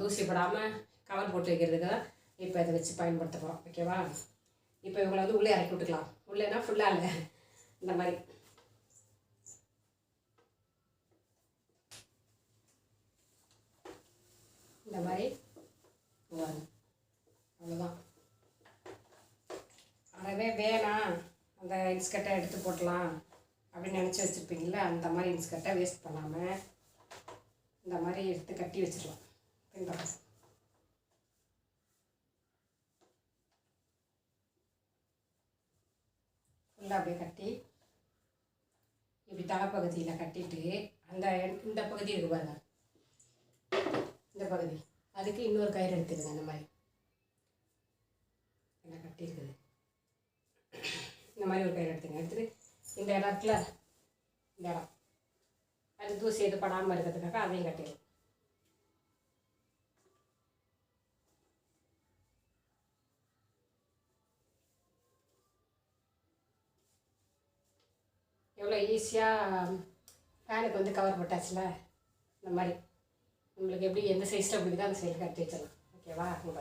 தூசி படாமல் கவர் போட்டு வைக்கிறதுக்கு தான் இப்போ இதை வச்சு பயன்படுத்த போகிறோம் ஓகேவா இப்போ இவங்களை வந்து உள்ளே இறக்கி விட்டுக்கலாம். உள்ளேனா ஃபுல்லாக இல்லை. இந்த மாதிரி. இந்த மாதிரி. அவ்வளோதான் அறவே வேணாம் அந்த இன்ஸ்கர்ட்டை எடுத்து போட்டலாம் அப்படின்னு நினச்சி வச்சுருப்பீங்கள அந்த மாதிரி இன்ஸ்கர்ட்டை வேஸ்ட் பண்ணாமல் இந்த மாதிரி எடுத்து கட்டி வச்சிடலாம். ஃபுல்லாக அப்படியே கட்டி இப்படி தலைப்பகுதியில் கட்டிட்டு அந்த இந்த பகுதி இருக்கு பாருங்க. இந்த பகுதி. அதுக்கு இன்னொரு கயிறு எடுத்துக்கங்க இந்த மாதிரி. என்ன கட்டியிருக்குது? இந்த மாதிரி ஒரு கயிறு எடுத்துங்க எடுத்துட்டு இந்த இடத்துல இந்த இடம். அது தூசி எது படாமல் இருக்கிறதுக்காக அதையும் கட்டிடும் எவ்வளோ ஈஸியாக ஃபேனுக்கு um, வந்து கவர் போட்டாச்சுல? இந்த மாதிரி. உங்களுக்கு எப்படி எந்த சைஸில் பிடிக்குதோ அந்த சைஸில் கட்டி வச்சிடலாம். ஓகேவா இங்க